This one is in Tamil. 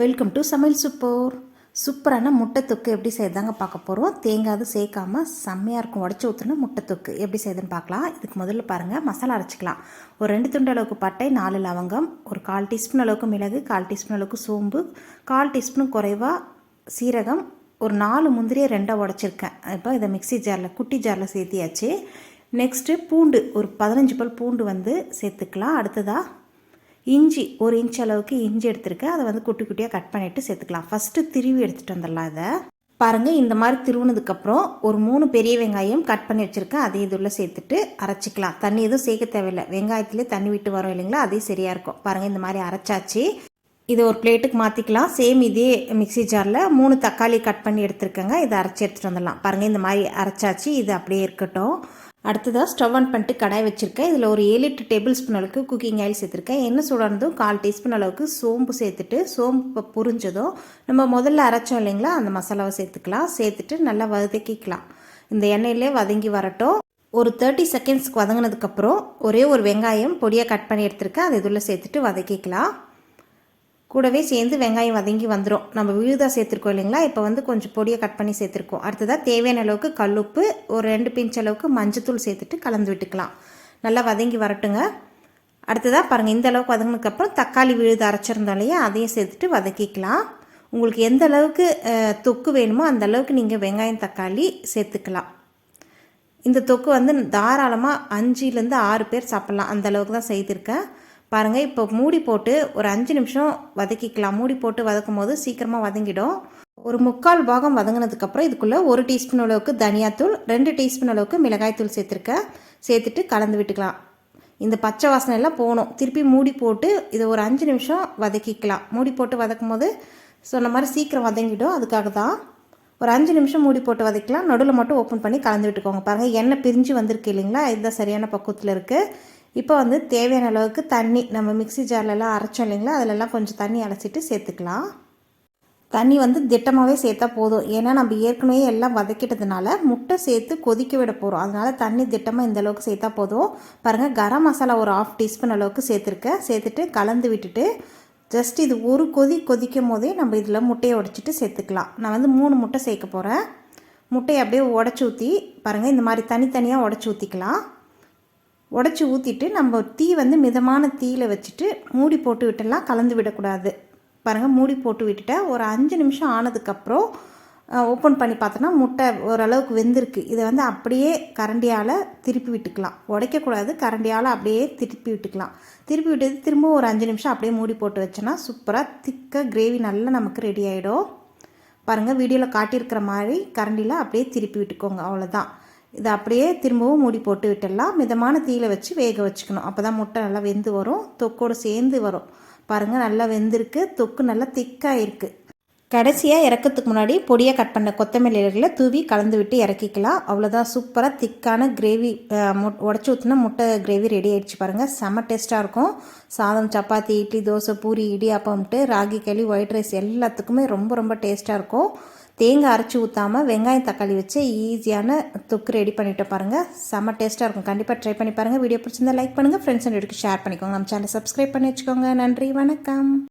வெல்கம் டு சமையல் சூப்பர். சூப்பரான முட்டை தொக்கு எப்படி செய்யறதாங்க பார்க்க போகிறோம் தேங்காய் சேர்க்காம செம்மையாக இருக்கும். உடச்சி ஊற்றுன முட்டை தொக்கு எப்படி செய்யுதுன்னு பார்க்கலாம். இதுக்கு முதல்ல பாருங்கள் மசாலா அரைச்சிக்கலாம். ஒரு ரெண்டு துண்டு அளவுக்கு பட்டை நாலு லவங்கம் ஒரு கால் டீஸ்பூன் அளவுக்கு மிளகு கால் டீஸ்பூன் அளவுக்கு சோம்பு கால் டீஸ்பூன் குறைவாக சீரகம் ஒரு நாலு முந்திரியை ரெண்டாக உடச்சிருக்கேன். இப்போ இதை மிக்ஸி ஜாரில் குட்டி ஜாரில் சேர்த்தியாச்சு. நெக்ஸ்ட்டு பூண்டு ஒரு பதினஞ்சு பல் பூண்டு வந்து சேர்த்துக்கலாம். அடுத்ததாக இஞ்சி ஒரு இன்ச் அளவுக்கு இஞ்சி எடுத்துருக்கேன். அதை வந்து குட்டி குட்டியாக கட் பண்ணிவிட்டு சேர்த்துக்கலாம். ஃபஸ்ட்டு திருவி எடுத்துகிட்டு வந்துடலாம் இதை. பாருங்கள் இந்த மாதிரி திருவுனதுக்கப்புறம் ஒரு மூணு பெரிய வெங்காயம் கட் பண்ணி வச்சுருக்கேன். அதையும் இதில் சேர்த்துட்டு அரைச்சிக்கலாம். தண்ணி எதுவும் சேர்க்க தேவையில்லை. வெங்காயத்துலேயே தண்ணி விட்டு வரும் இல்லைங்களா? அதே சரியாக இருக்கும். பாருங்கள் இந்த மாதிரி அரைச்சாச்சு. இதை ஒரு பிளேட்டுக்கு மாற்றிக்கலாம் சேம் இதே மிக்ஸி ஜாரில் மூணு தக்காளி கட் பண்ணி எடுத்துருக்கேங்க. இதை அரைச்சி எடுத்துகிட்டு வந்துடலாம். பாருங்கள் இந்த மாதிரி அரைச்சாச்சு. இது அப்படியே இருக்கட்டும். அடுத்ததாக ஸ்டவ் ஆன் பண்ணிட்டு கடாய் வச்சுருக்கேன். இதில் ஒரு ஏழு எட்டு டேபிள் ஸ்பூன் அளவுக்கு குக்கிங் ஆயில் சேர்த்துருக்கேன். எண்ணெய் சூடானதும் கால் டீஸ்பூன் அளவுக்கு சோம்பு சேர்த்துட்டு சோம்பு புரிஞ்சதும் நம்ம முதல்ல அரைச்சோம் இல்லைங்களா அந்த மசாலாவை சேர்த்துக்கலாம். சேர்த்துட்டு நல்லா வதக்கிக்கலாம். இந்த எண்ணெயிலே வதங்கி வரட்டும். ஒரு தேர்ட்டி செகண்ட்ஸ்க்கு வதங்கினதுக்கப்புறம் ஒரே ஒரு வெங்காயம் பொடியாக கட் பண்ணி எடுத்துருக்கேன். அதை இதில் சேர்த்துட்டு வதக்கிக்கலாம். கூடவே சேர்ந்து வெங்காயம் வதங்கி வந்துடும் நம்ம விழுதாக சேர்த்துருக்கோம் இல்லைங்களா? இப்போ வந்து கொஞ்சம் பொடியை கட் பண்ணி சேர்த்துருக்கோம். அடுத்ததாக தேவையான அளவுக்கு கல்லுப்பு ஒரு ரெண்டு பிஞ்ச் அளவுக்கு மஞ்சத்தூள் சேர்த்துட்டு கலந்து விட்டுக்கலாம். நல்லா வதங்கி வரட்டுங்க. அடுத்ததாக பாருங்கள் இந்த அளவுக்கு வதங்கினதுக்கப்புறம் தக்காளி விழுது அரைச்சிருந்தோம் இல்லையா? அதையும் சேர்த்துட்டு வதக்கிக்கலாம். உங்களுக்கு எந்த அளவுக்கு தொக்கு வேணுமோ அந்த அளவுக்கு நீங்கள் வெங்காயம் தக்காளி சேர்த்துக்கலாம். இந்த தொக்கு வந்து தாராளமாக அஞ்சுலேருந்து ஆறு பேர் சாப்பிட்லாம். அந்த அளவுக்கு தான் செய்திருக்கேன். பாருங்கள் இப்போ மூடி போட்டு ஒரு அஞ்சு நிமிஷம் வதக்கிக்கலாம். மூடி போட்டு வதக்கும் போது சீக்கிரமாக வதங்கிடும். ஒரு முக்கால் பாகம் வதங்கினதுக்கப்புறம் இதுக்குள்ளே ஒரு டீஸ்பூன் அளவுக்கு தனியாத்தூள் ரெண்டு டீஸ்பூன் அளவுக்கு மிளகாய்த்தூள் சேர்த்துருக்கேன் சேர்த்துட்டு கலந்து விட்டுக்கலாம். இந்த பச்சை வாசனை எல்லாம் போகணும். திருப்பி மூடி போட்டு இதை ஒரு அஞ்சு நிமிஷம் வதக்கிக்கலாம். மூடி போட்டு வதக்கும் போது சொன்ன மாதிரி சீக்கிரம் வதங்கிடும். அதுக்காக தான் ஒரு அஞ்சு நிமிஷம் மூடி போட்டு வதக்கலாம். நடுவில் மட்டும் ஓப்பன் பண்ணி கலந்து விட்டுக்கோங்க. பாருங்கள் எண்ணெய் பிரிஞ்சு வந்திருக்கு இல்லைங்களா? இதுதான் சரியான பக்குவத்தில் இருக்குது இப்போ வந்து தேவையான அளவுக்கு தண்ணி நம்ம மிக்சி ஜார்லலாம் அரைச்சோம் இல்லைங்களா? அதிலெல்லாம் கொஞ்சம் தண்ணி அலசிட்டு சேர்த்துக்கலாம். தண்ணி வந்து திட்டமாகவே சேர்த்தா போதும். ஏன்னா நம்ம ஏற்கனவே எல்லாம் வதக்கிட்டதுனால முட்டை சேர்த்து கொதிக்க விட போகிறோம் அதனால் தண்ணி திட்டமாக இந்த அளவுக்கு சேர்த்தா போதும். பாருங்கள் கரம் மசாலா ஒரு ஆஃப் டீஸ்பூன் அளவுக்கு சேர்த்துருக்கேன் சேர்த்துட்டு கலந்து விட்டுட்டு ஜஸ்ட் இது ஒரு கொதி கொதிக்கும் போதே நம்ம இதில் முட்டையை உடச்சிட்டு சேர்த்துக்கலாம். நான் வந்து மூணு முட்டை சேர்க்க போகிறேன் முட்டையை அப்படியே உடச்சி ஊற்றி பாருங்கள் இந்த மாதிரி தனித்தனியாக உடச்சி ஊற்றிக்கலாம் உடச்சி ஊற்றிட்டு நம்ம தீ வந்து மிதமான தீயில் வச்சுட்டு மூடி போட்டு விட்டுலாம் கலந்து விடக்கூடாது. பாருங்கள் மூடி போட்டு விட்டுட்டால் ஒரு அஞ்சு நிமிஷம் ஆனதுக்கப்புறம் ஓப்பன் பண்ணி பார்த்தோன்னா முட்டை ஓரளவுக்கு வெந்திருக்கு. இதை வந்து அப்படியே கரண்டியால் திருப்பி விட்டுக்கலாம். உடைக்கக்கூடாது கரண்டியால் அப்படியே திருப்பி விட்டுக்கலாம். திருப்பி விட்டது திரும்ப ஒரு அஞ்சு நிமிஷம் அப்படியே மூடி போட்டு வச்சோன்னா சூப்பராக திக்காக கிரேவி நல்லா நமக்கு ரெடி ஆகிடும் பாருங்கள் வீடியோவில் காட்டியிருக்கிற மாதிரி கரண்டியில் அப்படியே திருப்பி விட்டுக்கோங்க அவ்வளோதான் இதை அப்படியே திரும்பவும் மூடி போட்டு விட்டுடலாம். மிதமான தீயில வச்சு வேக வச்சுக்கணும். அப்போ தான் முட்டை நல்லா வெந்து வரும். தொக்கோடு சேர்ந்து வரும். பாருங்கள் நல்லா வெந்திருக்கு. தொக்கு நல்லா திக்காக இருக்குது கடைசியாக இறக்கிறதுக்கு முன்னாடி பொடியாக கட் பண்ண கொத்தமல்லி இலைகளை தூவி கலந்து விட்டு இறக்கிக்கலாம். அவ்வளோதான் சூப்பராக திக்கான கிரேவி உடச்சி ஊற்றினா முட்டை கிரேவி ரெடி ஆகிடுச்சு பாருங்கள் செம்ம டேஸ்ட்டாக இருக்கும். சாதம் சப்பாத்தி இட்லி தோசை பூரி இடியாப்பம்ட்டு ராகி களி ஒயிட் ரைஸ் எல்லாத்துக்குமே ரொம்ப ரொம்ப டேஸ்ட்டாக இருக்கும். தேங்காய் அரைச்சி ஊற்றாமல் வெங்காயம் தக்காளி வச்சு ஈஸியான தொக்கு ரெடி பண்ணிட்டு பாருங்கள் செம்ம டேஸ்ட்டாக இருக்கும். கண்டிப்பாக ட்ரை பண்ணி பாருங்கள் வீடியோ பிடிச்சிருந்தா லைக் பண்ணுங்கள் ஃப்ரெண்ட்ஸ் அண்ட் ஷேர் பண்ணிக்கோங்க. நம்ம சேனல் சப்ஸ்கிரைப் பண்ணி வச்சுக்கோங்க. நன்றி. வணக்கம்.